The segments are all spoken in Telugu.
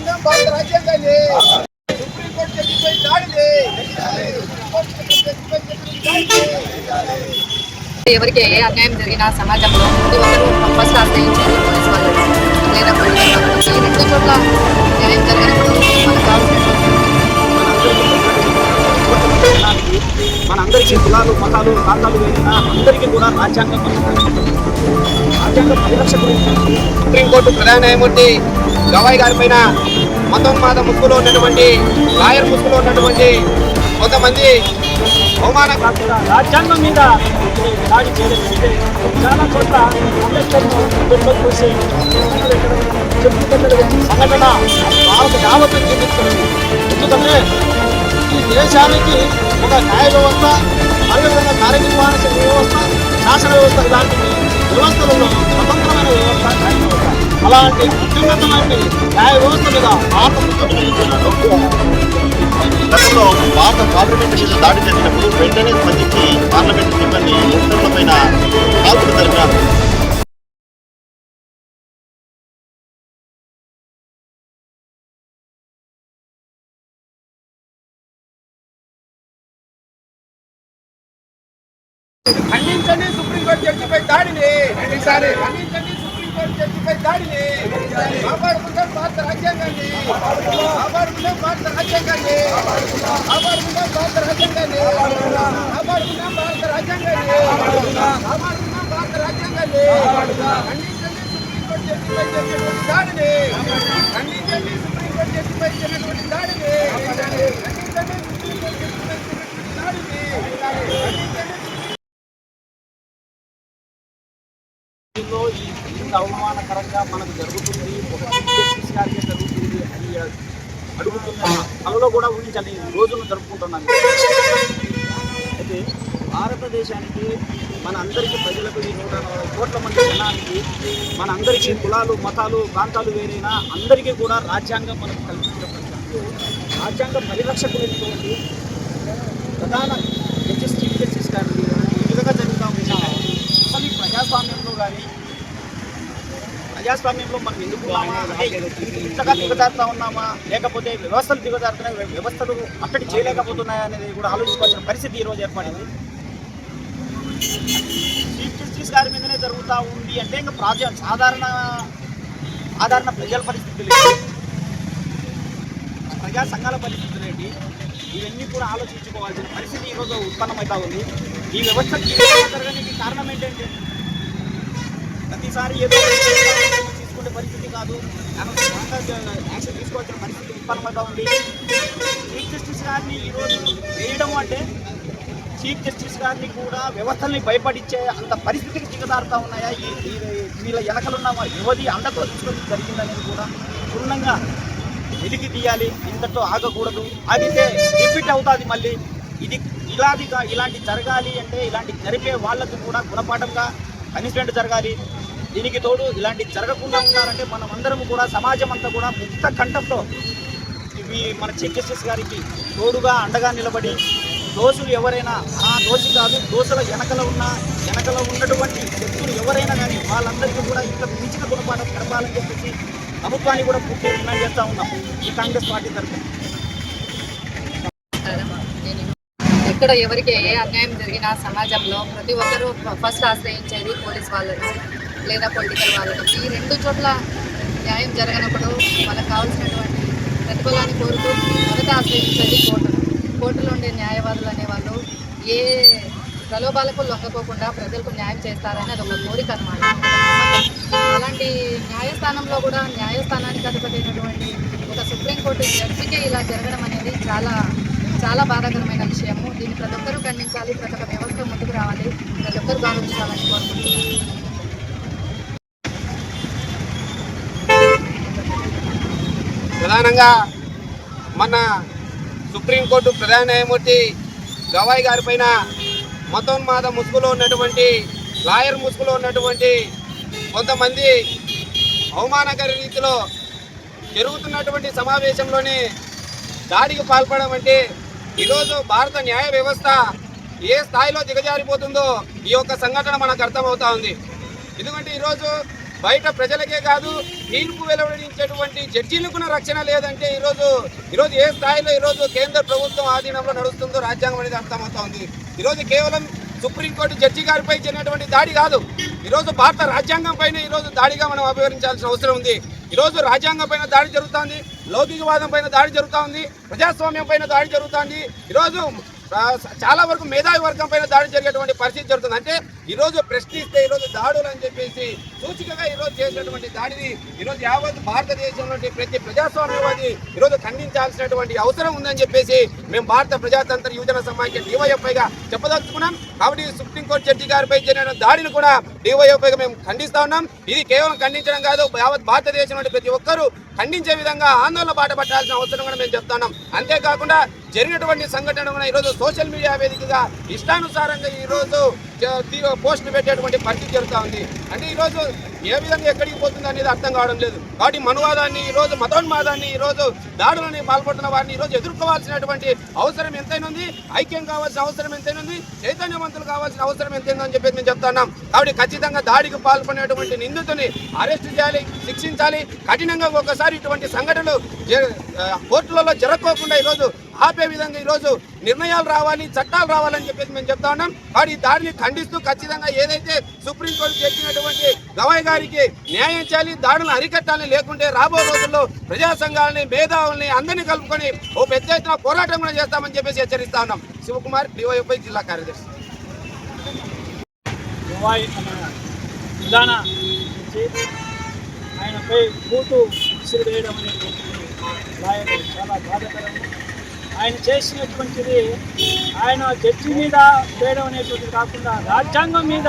భారత రాజ్యాంగాన్ని సుప్రీంకోర్టు ఎవరికి ఏ అన్యాయం జరిగినా సమాజంలో ప్రతి ఒక్కరూ ఫస్ట్ ఆశ్రయించేది పోలీస్ వాళ్ళు. లేదా పోలీస్ వాళ్ళు ఈ రెండు చోట్ల న్యాయం జరిగినప్పుడు మనకు మనందరికీ కులాలు మతాలు ప్రాంతాలు అందరికీ కూడా రాజ్యాంగం రాజ్యాంగ పరిరక్ష గురించి సుప్రీంకోర్టు ప్రధాన న్యాయమూర్తి గవాయ్ గారి పైన మతోన్మాద ముసుగులో ఉన్నటువంటి లాయర్ ముసుగులో ఉన్నటువంటి కొంతమంది అవమాన రాజ్యాంగం మీద దాడి చేయలేదు చాలా చోట్ల అంబేద్కర్ను గుండెల్లో చూసి సంఘటన. భారత యావత్తు చూపిస్తుంది ఎందుకంటే ఈ దేశానికి ఒక న్యాయ వ్యవస్థ అదేవిధంగా కార్యనిర్వహణ వ్యవస్థ శాసన వ్యవస్థ ఇలాంటి అలాంటి అత్యున్నతమైన న్యాయ వ్యవస్థ మీద భారత గతంలో భారత పార్లమెంట్ మీద దాడి జరిగినప్పుడు వెంటనే స్పందించి పార్లమెంట్ సిబ్బంది ఉత్తర్వులపైన కాల్పులు జరిపారు. ఖండించండి సుప్రీంకోర్టు జడ్జిపై దాడిని ఖండించాలి ఖండించండి. సుప్రీంకోర్టు జడ్జిపై దాడిని కాపాడుకుందాం భారత రాజ్యాంగాన్ని కాపాడుకుందాం భారత రాజ్యాంగాన్ని కాపాడుకుందాం భారత రాజ్యాంగాన్ని కాపాడుకుందాం భారత రాజ్యాంగాన్ని కాపాడుకుందాం భారత రాజ్యాంగాన్ని ఖండించండి సుప్రీంకోర్టు జడ్జిపై జరిగినటువంటి దాడిని ఖండించండి సుప్రీంకోర్టు జడ్జిపై జరిగినటువంటి దాడిని ఖండించండి సుప్రీంకోర్టు జడ్జిపై జరిగినటువంటి దాడిని ఖండించండి లో ఈ ఇంత అవమానకరంగా మనకు జరుగుతుంది ఒక జస్టిస్ గారికి జరుగుతుంది అని అడుగుతున్న కలలో కూడా ఊహించండి ఈ రోజును జరుపుకుంటున్నాను అయితే భారతదేశానికి మన అందరికీ ప్రజలకు ఈ నూట నలభై కోట్ల మంది మనందరికీ మన అందరికీ కులాలు మతాలు ప్రాంతాలు వేరైనా అందరికీ కూడా రాజ్యాంగం మనకు కల్పించినప్పుడు రాజ్యాంగ పరిరక్షకులైనటువంటి ప్రధాన జస్టిస్ చీఫ్ జస్టిస్ గారు ఈ విధంగా జరుగుతూ ఉంది అసలు ఈ ప్రజాస్వామ్యంలో కానీ ప్రజాస్వామ్యంలో మనం ఎందుకు ఇంతగా దిగజారుతా ఉన్నామా? లేకపోతే వ్యవస్థలు దిగజారుతున్నాయి? వ్యవస్థలు అక్కడి చేయలేకపోతున్నాయా అనేది కూడా ఆలోచించుకోవాల్సిన పరిస్థితి ఈరోజు ఏర్పడింది. చీఫ్ జస్టిస్ గారి మీదనే జరుగుతూ ఉంది అంటే ఇంకా ప్రాజ సాధారణ సాధారణ ప్రజల పరిస్థితులు ప్రజా సంఘాల పరిస్థితులు ఏంటి? ఇవన్నీ కూడా ఆలోచించుకోవాల్సిన పరిస్థితి ఈరోజు ఉత్పన్నమవుతా ఉంది. ఈ వ్యవస్థ జరగడానికి కారణం ఏంటంటే ప్రతిసారి ఏదో తీసుకునే పరిస్థితి కాదు. యాక్షన్ తీసుకోవాల్సిన పరిస్థితి ఉత్పన్నమవుతా ఉంది. చీఫ్ జస్టిస్ గారిని ఈరోజు వేయడం అంటే చీఫ్ జస్టిస్ గారిని కూడా వ్యవస్థల్ని భయపడించే అంత పరిస్థితికి దిగజారుతా ఉన్నాయా? ఈ వీళ్ళ వెనకలున్న యువతి అండతో తీసుకొని జరిగిందనేది కూడా క్షుణ్ణంగా వెలికి తీయాలి. ఇంతతో ఆగకూడదు. అదితే రిపీట్ అవుతుంది మళ్ళీ. ఇది ఇలాదిగా ఇలాంటి జరగాలి అంటే ఇలాంటి జరిపే వాళ్ళకు కూడా గుణపాఠంగా పనిష్మెంట్ జరగాలి. దీనికి తోడు ఇలాంటి జరగకుండా ఉన్నారంటే మనం అందరం కూడా సమాజం అంతా కూడా ముక్త కంఠంతో ఇవి మన చీఫ్ జస్టిస్ గారికి తోడుగా అండగా నిలబడి దోషులు ఎవరైనా ఆ దోషి కాదు దోషుల వెనకలో ఉన్న వెనకలో ఉన్నటువంటి వ్యక్తులు ఎవరైనా కానీ వాళ్ళందరికీ కూడా ఇంత మించిన గుణపాఠం గడపాలని చెప్పేసి ప్రభుత్వాన్ని కూడా పూర్తి డిమాండ్ చేస్తూ ఉన్నాం ఈ కాంగ్రెస్ పార్టీ తరఫున. నేను ఎక్కడ ఎవరికి ఏ అన్యాయం జరిగినా సమాజంలో ప్రతి ఒక్కరూ ఫస్ట్ ఆశ్రయించేది పోలీస్ వాళ్ళని లేదా పొలిటికల్ వాళ్ళని. ఈ రెండు చోట్ల న్యాయం జరగనప్పుడు మనకు కావాల్సినటువంటి ప్రతిఫలాన్ని కోరుతూ మొదట ఆశ్రయించేది కోర్టును కోర్టులో ఉండే న్యాయవాదులు అనేవాళ్ళు ఏ ప్రలోభాలకు లొంగకోకుండా ప్రజలకు న్యాయం చేస్తారని అది ఒక కోరిక అనమాట అలాంటి న్యాయస్థానంలో కూడా న్యాయస్థానానికి అధిపతైనటువంటి ఒక సుప్రీంకోర్టు జడ్జికే ఇలా జరగడం అనేది చాలా చాలా బాధాకరమైన విషయము. దీన్ని ప్రతి ఒక్కరూ ఖండించాలి ప్రతి ఒక్క వ్యవస్థ ముందుకు రావాలి ప్రతి ఒక్కరు గౌరవించాలని కోరుకుంటున్నాను. ప్రధానంగా మన సుప్రీంకోర్టు ప్రధాన న్యాయమూర్తి గవాయ్ గారి పైన మతోన్మాద ముసుగులో ఉన్నటువంటి లాయర్ ముసుగులో ఉన్నటువంటి కొంతమంది అవమానకర రీతిలో జరుగుతున్నటువంటి సమావేశంలోనే దాడికి పాల్పడడం అంటే ఈరోజు భారత న్యాయ వ్యవస్థ ఏ స్థాయిలో దిగజారిపోతుందో ఈ యొక్క సంఘటన మనకు అర్థమవుతా ఉంది. ఎందుకంటే ఈరోజు బయట ప్రజలకే కాదు తీర్పు వెలువడించేటువంటి జడ్జీలకు రక్షణ లేదంటే ఈరోజు ఈరోజు ఏ స్థాయిలో ఈరోజు కేంద్ర ప్రభుత్వం ఆధీనంలో నడుస్తుందో రాజ్యాంగం అనేది అర్థమవుతా ఉంది. ఈరోజు కేవలం సుప్రీంకోర్టు జడ్జి గారిపై జరిగినటువంటి దాడి కాదు. ఈరోజు భారత రాజ్యాంగం పైన ఈరోజు దాడిగా మనం అభివర్ణించాల్సిన అవసరం ఉంది. ఈరోజు రాజ్యాంగం పైన దాడి జరుగుతోంది లౌకికవాదం పైన దాడి జరుగుతూ ఉంది ప్రజాస్వామ్యం పైన దాడి జరుగుతోంది. ఈరోజు చాలా వరకు మేధావి వర్గం పైన దాడి జరిగేటువంటి పరిస్థితి జరుగుతుంది. అంటే ఈరోజు ప్రశ్నిస్తే ఈరోజు దాడులు అని చెప్పేసి సూచికగా ఈరోజు చేసినటువంటి దాడిని ఈరోజు యావత్ భారతదేశంలోని ప్రతి ప్రజాస్వామ్యవాది ఈరోజు ఖండించాల్సినటువంటి అవసరం ఉందని చెప్పేసి మేము భారత ప్రజాతంత్ర యువజన సమాఖ్య డివైఎఫ్ఐగా చెప్పదలుచుకున్నాం. కాబట్టి సుప్రీంకోర్టు జడ్జి గారిపై జరిగిన దాడిని కూడా డివైఎఫ్ఐగా మేము ఖండిస్తా ఉన్నాం. ఇది కేవలం ఖండించడం కాదు యావత్ భారతదేశంలోని ప్రతి ఒక్కరూ ఖండించే విధంగా ఆందోళన బాట పట్టాల్సిన అవసరం కూడా మేము చెప్తున్నాం అంతేకాకుండా జరిగినటువంటి సంఘటన కూడా ఈరోజు సోషల్ మీడియా వేదికగా ఇష్టానుసారంగా ఈరోజు పోస్టులు పెట్టేటువంటి పరిస్థితి జరుగుతూ ఉంది. అంటే ఈరోజు ఏ విధంగా ఎక్కడికి పోతుంది అనేది అర్థం కావడం లేదు. కాబట్టి మనువాదాన్ని ఈరోజు మతోన్మాదాన్ని ఈరోజు దాడులని పాల్పడుతున్న వారిని ఈరోజు ఎదుర్కోవాల్సినటువంటి అవసరం ఎంతైనా ఉంది. ఐక్యం కావాల్సిన అవసరం ఎంతైనా ఉంది. చైతన్యవంతులు కావాల్సిన అవసరం ఎంతైనా అని చెప్పేసి మేము చెప్తున్నాం కాబట్టి ఖచ్చితంగా దాడికి పాల్పడినటువంటి నిందితుని అరెస్ట్ చేయాలి శిక్షించాలి. కఠినంగా ఒకసారి ఇటువంటి సంఘటనలు కోర్టులలో జరగకోకుండా ఈరోజు ఆపే విధంగా ఈరోజు నిర్ణయాలు రావాలి చట్టాలు రావాలని చెప్పేసి మేము చెప్తా ఉన్నాం. కాబట్టి దాడిని ఖండిస్తూ ఖచ్చితంగా ఏదైతే సుప్రీంకోర్టు చెప్పినటువంటి గవాయ్ గారికి న్యాయం చేయాలి దాడులను అరికట్టాలని లేకుంటే రాబో రోజుల్లో ప్రజా సంఘాలని మేధావుల్ని అందరినీ కలుపుకొని ఓ పెద్ద ఎత్తున పోరాటం కూడా చేస్తామని చెప్పేసి హెచ్చరిస్తా ఉన్నాం. శివకుమార్ డివైఎఫ్ఐ జిల్లా కార్యదర్శి. ఆయనపై బూటు విసిరివేయడం చాలా బాధాకరం ఆయన చేసినటువంటిది ఆయన జడ్జి మీద వేయడం అనేటువంటిది కాకుండా రాజ్యాంగం మీద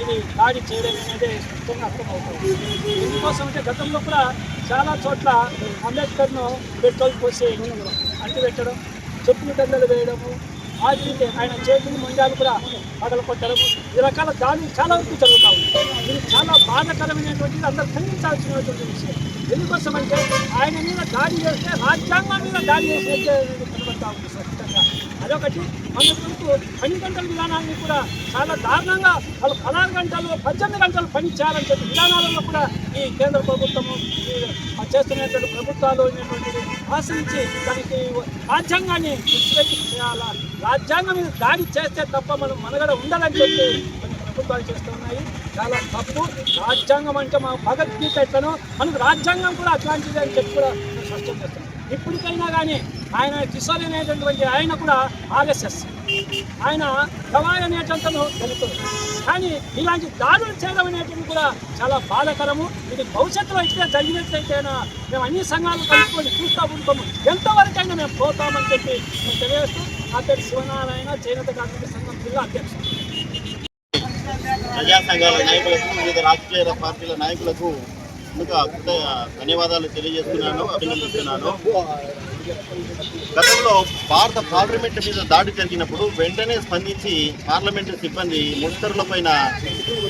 ఇది దాడి చేయడం అనేది స్పష్టంగా అర్థమవుతుంది. ఎందుకోసం అంటే గతంలో కూడా చాలా చోట్ల అంబేద్కర్ను పెట్రోల్ పోసి అంటి పెట్టడం చెప్పులు దండలు వేయడము ఆఖరికి ఆయన చేతులు ముంజాలు కూడా పగల కొట్టడము ఈ రకాల దాడులు చాలా వరకు జరుగుతూ ఇది చాలా బాధాకరమైనటువంటిది అందరూ ఖండించాల్సినటువంటి విషయం. ఎందుకోసమంటే ఆయన మీద దాడి చేస్తే రాజ్యాంగం మీద దాడి చేసినట్టు కనబడతా ఉంది స్పష్టంగా అదొకటి. అందుకు పని గంటల విధానాన్ని కూడా చాలా దారుణంగా వాళ్ళు పదహారు గంటలు పద్దెనిమిది గంటలు పని చేయాలని చెప్పి విధానాలలో కూడా ఈ కేంద్ర ప్రభుత్వము చేస్తున్నటువంటి ప్రభుత్వాలు అనేటువంటిది ఆశ్రయించి దానికి రాజ్యాంగాన్ని విశ్లేషణ చేయాలా. రాజ్యాంగం మీద దాడి చేస్తే తప్ప మనం మనగడ ఉండదని చెప్పి కొన్ని ప్రభుత్వాలు చేస్తున్నాయి చాలా తప్పు. రాజ్యాంగం అంటే మా భగవద్గీత ఎట్లనో మనకు రాజ్యాంగం కూడా అట్లాంటిది అని చెప్పి కూడా నేను స్పష్టం చేస్తున్నాం ఇప్పటికైనా కానీ ఆయన కిషోర్ అనేటటువంటి ఆయన కూడా ఆర్ఎస్ఎస్. ఆయన గవాయ్ అనేటంతను తెలుపుతుంది. కానీ ఇలాంటి దాడులు చేయడం అనేటువంటి కూడా చాలా బాధకరము. ఇది భవిష్యత్తులో ఇట్లా జరిగినట్లయితేనా మేము అన్ని సంఘాలు కలుపుకొని చూస్తూ ఉంటాము. ఎంతవరకైనా మేము పోతామని చెప్పి మేము తెలియజేస్తూ అధ్యక్ష శివనారాయణ చేనేత కార్మిక సంఘం జిల్లా అధ్యక్షుడు. ప్రజా సంఘాల నాయకులకు వివిధ రాజకీయ పార్టీల నాయకులకు ముందుగా ధన్యవాదాలు తెలియజేస్తున్నాను అభినందిస్తున్నాను. గతంలో భారత పార్లమెంటు మీద దాడి జరిగినప్పుడు వెంటనే స్పందించి పార్లమెంటు సిబ్బంది ముష్కరులపైన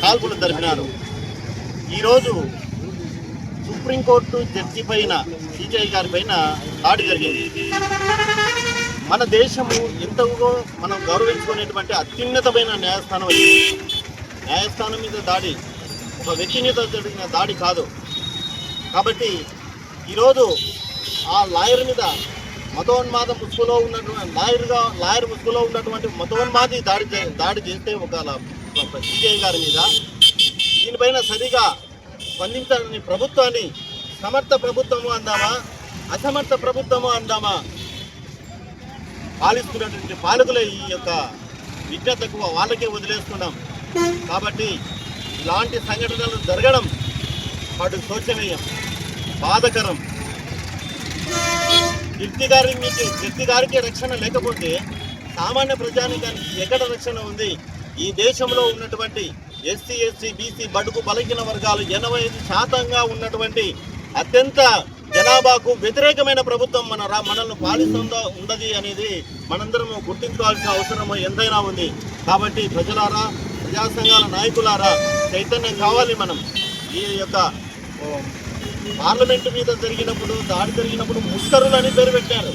కాల్పులు జరిపినారు. ఈరోజు సుప్రీంకోర్టు జడ్జి పైన సిజిఐ గారి పైన దాడి జరిగింది. మన దేశము ఎంతగా మనం గౌరవించుకునేటువంటి అత్యున్నతమైన న్యాయస్థానం ఇది. న్యాయస్థానం మీద దాడి. ఒక వ్యక్తి మీద జరిగిన దాడి కాదు. కాబట్టి ఈరోజు ఆ లాయర్ మీద మతోన్మాద ముసుగులో ఉన్నటువంటి లాయర్గా లాయర్ ముసుగులో ఉన్నటువంటి మతోన్మాది దాడి దాడి చేస్తే ఒక సిజే గారి మీద దీనిపైన సరిగా స్పందించాలని ప్రభుత్వాన్ని సమర్థ ప్రభుత్వము అందామా అసమర్థ ప్రభుత్వము అందామా? పాలిస్తున్నటువంటి పాలకుల ఈ యొక్క విజ్ఞతకు వాళ్ళకే వదిలేస్తున్నాం. కాబట్టి ఇలాంటి సంఘటనలు జరగడం అటు శోచనీయం బాధకరం. జడ్జి గారి మీకు జడ్జి గారికి రక్షణ లేకపోతే సామాన్య ప్రజానికానికి ఎక్కడ రక్షణ ఉంది? ఈ దేశంలో ఉన్నటువంటి ఎస్సీ ఎస్సీ బీసీ బడుగు బలహీన వర్గాలు ఎనభై ఐదు శాతంగా ఉన్నటువంటి అత్యంత జనాభాకు వ్యతిరేకమైన ప్రభుత్వం మన రా మనల్ని పాలిస్తుందా ఉండదు అనేది మనందరం గుర్తించుకోవాల్సిన అవసరం ఎంతైనా ఉంది. కాబట్టి ప్రజలారా ప్రజా సంఘాల నాయకులారా చైతన్యం కావాలి మనం. ఈ యొక్క పార్లమెంటు మీద జరిగినప్పుడు దాడి జరిగినప్పుడు ముస్కరులు అని పేరు పెట్టారు.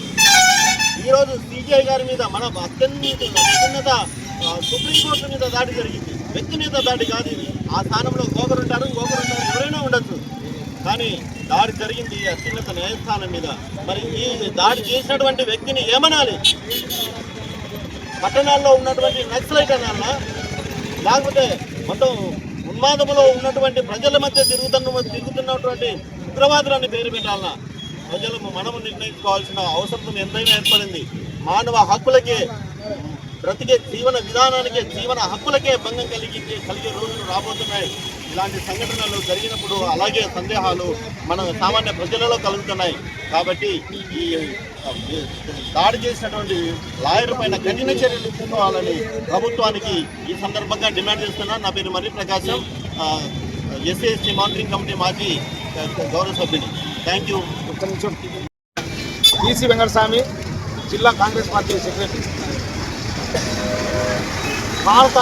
ఈరోజు సిబిఐ గారి మీద మన అత్యున్నత అత్యున్నత సుప్రీంకోర్టు మీద దాడి జరిగింది. వ్యక్తి మీద దాడి కాదు ఇది. ఆ స్థానంలో గోకరు ఉంటారు గోకరు ఉంటారు ఎవరైనా ఉండొచ్చు. కానీ దాడి జరిగింది అత్యున్నత న్యాయస్థానం మీద. మరి ఈ దాడి చేసినటువంటి వ్యక్తిని ఏమనాలి? పట్టణాల్లో ఉన్నటువంటి నక్సలైట్ అనాలా? లేకపోతే మొత్తం ఉన్మాదములో ఉన్నటువంటి ప్రజల మధ్య తిరుగుతున్న తిరుగుతున్నటువంటి ఉగ్రవాదులని పేరు పెట్టాలన్న ప్రజలు మనము నిర్ణయించుకోవాల్సిన అవసరం ఎంతైనా ఏర్పడింది. మానవ హక్కులకే బ్రతికే జీవన విధానానికే జీవన హక్కులకే భంగం కలిగి కలిగే రోజులు రాబోతున్నాయి. ఇలాంటి సంఘటనలు జరిగినప్పుడు అలాగే సందేహాలు మన సామాన్య ప్రజలలో కలుగుతున్నాయి. కాబట్టి ఈ దాడి చేసినటువంటి లాయర్ పైన కఠిన చర్యలు తీసుకోవాలని ప్రభుత్వానికి ఈ సందర్భంగా డిమాండ్ చేస్తున్నాను నా పేరు Marri Prakasam. SC monitoring committee మాజీ గౌరవ సభ్యుని. Thank you. ఒక్క నిమిషం. ఈసీ వెంకటస్వామి జిల్లా కాంగ్రెస్ పార్టీ సెక్రటరీ. భారత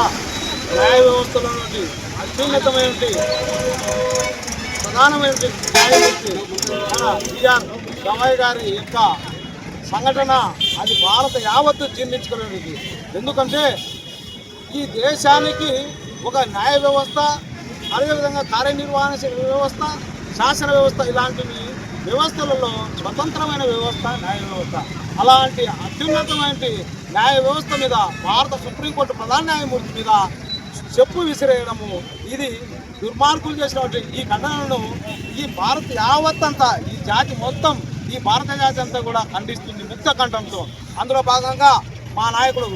న్యాయ వ్యవస్థలో నుండి అత్యున్నతమైన ప్రధానమైన న్యాయమూర్తి మన బిఆర్ గవాయ్ గారి యొక్క సంఘటన అది భారత యావత్తు జీర్ణించుకునేది. ఎందుకంటే ఈ దేశానికి ఒక న్యాయ వ్యవస్థ అదేవిధంగా కార్యనిర్వహణ వ్యవస్థ శాసన వ్యవస్థ ఇలాంటివి వ్యవస్థలలో స్వతంత్రమైన వ్యవస్థ న్యాయ వ్యవస్థ. అలాంటి అత్యున్నతమైన న్యాయ వ్యవస్థ మీద భారత సుప్రీంకోర్టు ప్రధాన న్యాయమూర్తి మీద చెప్పు విసిరేయడము ఇది దుర్మార్గులు చేసినటువంటి ఈ ఘటనలను ఈ భారత యావత్ అంతా ఈ జాతి మొత్తం ఈ భారత జాతి అంతా కూడా ఖండిస్తుంది ముక్త కంఠంతో. అందులో భాగంగా మా నాయకుడు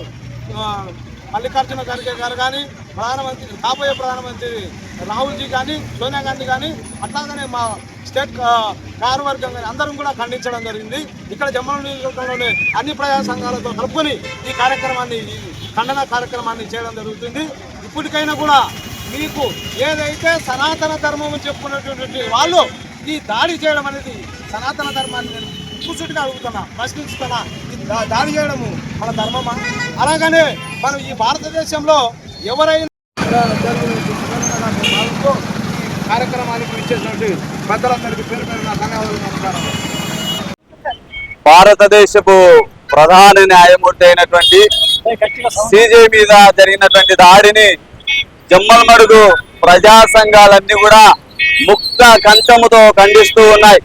మల్లికార్జున ఖర్గే గారు కానీ ప్రధానమంత్రి కాబోయే ప్రధానమంత్రి రాహుల్జీ కానీ సోనియా గాంధీ కానీ అట్లాగనే మా స్టేట్ కా- కార్యవర్గం కానీ అందరం కూడా ఖండించడం జరిగింది. ఇక్కడ జమ్మల నియోజకవర్గంలోని అన్ని ప్రజా సంఘాలతో కలుపుకొని ఈ కార్యక్రమాన్ని ఈ ఖండన కార్యక్రమాన్ని చేయడం జరుగుతుంది. ఇప్పటికైనా కూడా మీకు ఏదైతే సనాతన ధర్మం చెప్పుకున్నటువంటి వాళ్ళు ఈ దాడి చేయడం అనేది సనాతన ధర్మాన్ని నేను కూర్చుంటుగా అడుగుతున్నా ప్రశ్నిస్తున్నా. ఈ దాడి చేయడము మన ధర్మమా? అలాగనే మనం ఈ భారతదేశంలో ఎవరైనా కార్యక్రమానికి ఇచ్చేటువంటి పెద్దలందరికీ పేరు పేరు నా ధన్యవాదాలు నమస్కారం భారతదేశపు ప్రధాన న్యాయమూర్తి అయినటువంటి సిజే మీద జరిగినటువంటి దాడిని జమ్మల్మడుగు ప్రజా సంఘాలన్నీ కూడా ముక్త కంఠముతో ఖండిస్తూ ఉన్నాయి.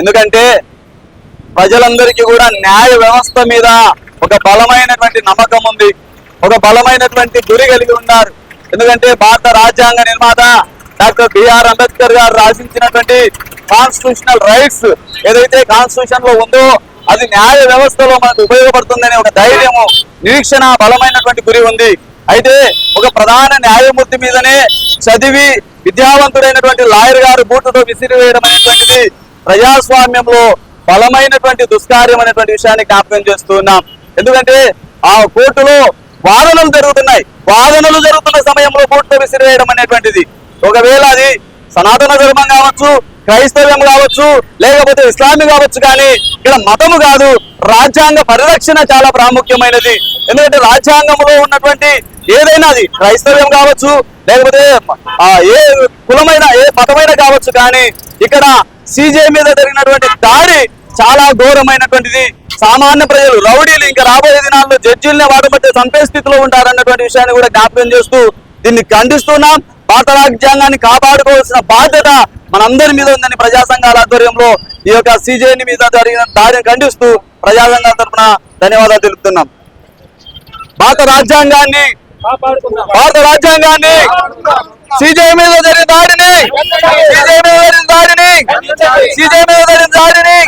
ఎందుకంటే ప్రజలందరికీ కూడా న్యాయ వ్యవస్థ మీద ఒక బలమైనటువంటి నమ్మకం ఉంది. ఒక బలమైనటువంటి గురి కలిగి ఉన్నారు. ఎందుకంటే భారత రాజ్యాంగ నిర్మాత డాక్టర్ బిఆర్ అంబేద్కర్ గారు రాసించినటువంటి కాన్స్టిట్యూషనల్ రైట్స్ ఏదైతే కాన్స్టిట్యూషన్లో ఉందో అది న్యాయ వ్యవస్థలో మనకు ఉపయోగపడుతుందనే ఒక ధైర్యము నిరీక్షణ బలమైనటువంటి గురి ఉంది. అయితే ఒక ప్రధాన న్యాయమూర్తి మీదనే చదివి విద్యావంతుడైనటువంటి లాయర్ గారు బూటుతో విసిరివేయడం అనేటువంటిది ప్రజాస్వామ్యంలో బలమైనటువంటి దుష్కార్యం అనేటువంటి విషయాన్ని జ్ఞాపకం చేస్తున్నాం ఎందుకంటే ఆ కోర్టులో వాదనలు జరుగుతున్నాయి. వాదనలు జరుగుతున్న సమయంలో కోర్టుతో విసిరివేయడం అనేటువంటిది. ఒకవేళ అది సనాతన ధర్మం కావచ్చు క్రైస్తవ్యం కావచ్చు లేకపోతే ఇస్లామి కావచ్చు కానీ ఇక్కడ మతము కాదు రాజ్యాంగ పరిరక్షణ చాలా ప్రాముఖ్యమైనది. ఎందుకంటే రాజ్యాంగంలో ఉన్నటువంటి ఏదైనా అది క్రైస్తవ్యం కావచ్చు లేకపోతే ఏ కులమైన ఏ మతమైన కావచ్చు కానీ ఇక్కడ సీజే మీద జరిగినటువంటి దాడి చాలా ఘోరమైనటువంటిది. సామాన్య ప్రజలు రౌడీలు ఇంకా రాబోయే దినాల్లో జడ్జీలనే వాటి మధ్య చంపే స్థితిలో ఉంటారన్నటువంటి విషయాన్ని కూడా జ్ఞాపకం చేస్తూ దీన్ని ఖండిస్తున్నాం. భారత రాజ్యాంగాన్ని కాపాడుకోవాల్సిన బాధ్యత మనందరి మీద ఉందని ప్రజా సంఘాల ఆధ్వర్యంలో ఈ యొక్క సీజేని మీద జరిగిన దాడిని ఖండిస్తూ ప్రజా సంఘాల తరఫున ధన్యవాదాలు తెలుపుతున్నాం. భారత రాజ్యాంగాన్ని భారత రాజ్యాంగాన్ని సీజే మీద జరిగిన దాడిని సీజే మీద జరిగిన దాడిని సీజే మీద జరిగిన దాడిని.